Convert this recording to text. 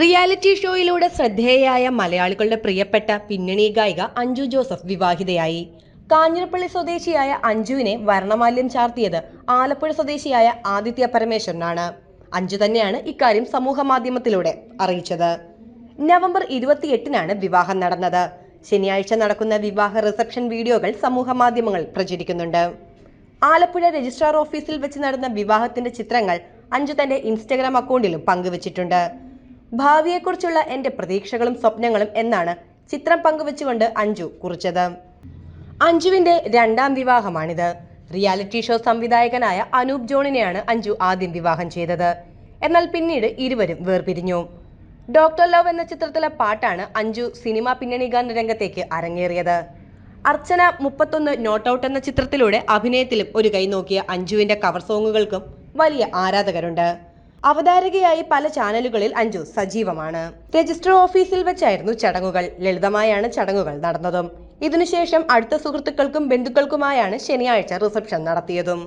Reality ഷോയിലൂടെ ശ്രദ്ധേയയായ മലയാളികളുടെ പ്രിയപ്പെട്ട പിന്നണി ഗായിക അഞ്ജു ജോസഫ് വിവാഹിതയായി. കാഞ്ഞിരപ്പള്ളി സ്വദേശിയായ അഞ്ജുവിനെ വർണമാല്യം ചാർത്തിയത് ആലപ്പുഴ സ്വദേശിയായ ആദിത്യ പരമേശ്വരനാണ്. അഞ്ജു തന്നെയാണ് ഇക്കാര്യം സമൂഹ മാധ്യമത്തിലൂടെ അറിയിച്ചത്. നവംബർ ഇരുപത്തിയെട്ടിനാണ് വിവാഹം നടന്നത്. ശനിയാഴ്ച നടക്കുന്ന വിവാഹ റിസപ്ഷൻ വീഡിയോകൾ സമൂഹ മാധ്യമങ്ങൾ പ്രചരിക്കുന്നുണ്ട്. ആലപ്പുഴ രജിസ്ട്രാർ ഓഫീസിൽ വെച്ച് നടന്ന വിവാഹത്തിന്റെ ചിത്രങ്ങൾ അഞ്ജു തന്റെ ഇൻസ്റ്റഗ്രാം അക്കൗണ്ടിലും പങ്കുവച്ചിട്ടുണ്ട്. ഭാവിയെക്കുറിച്ചുള്ള എന്റെ പ്രതീക്ഷകളും സ്വപ്നങ്ങളും എന്നാണ് ചിത്രം പങ്കുവച്ചുകൊണ്ട് അഞ്ജു കുറിച്ചത്. അഞ്ജുവിന്റെ രണ്ടാം വിവാഹമാണിത്. റിയാലിറ്റി ഷോ സംവിധായകനായ അനൂപ് ജോണിനെയാണ് അഞ്ജു ആദ്യം വിവാഹം ചെയ്തത്. എന്നാൽ പിന്നീട് ഇരുവരും വേർപിരിഞ്ഞു. ഡോക്ടർ ലവ് എന്ന ചിത്രത്തിലെ പാട്ടാണ് അഞ്ജു സിനിമ പിന്നണി ഗാന രംഗത്തേക്ക് അരങ്ങേറിയത്. അർച്ചന മുപ്പത്തൊന്ന് നോട്ട് ഔട്ട് എന്ന ചിത്രത്തിലൂടെ അഭിനയത്തിലും ഒരു കൈ നോക്കിയ അഞ്ജുവിന്റെ കവർ സോങ്ങുകൾക്കും വലിയ ആരാധകരുണ്ട്. അവതാരകയായി പല ചാനലുകളിൽ അഞ്ജു സജീവമാണ്. രജിസ്റ്റർ ഓഫീസിൽ വെച്ചായിരുന്നു ചടങ്ങുകൾ. ലളിതമായാണ് ചടങ്ങുകൾ നടന്നതും. ഇതിനുശേഷം അടുത്ത സുഹൃത്തുക്കൾക്കും ബന്ധുക്കൾക്കുമായാണ് ശനിയാഴ്ച റിസപ്ഷൻ നടത്തിയതും.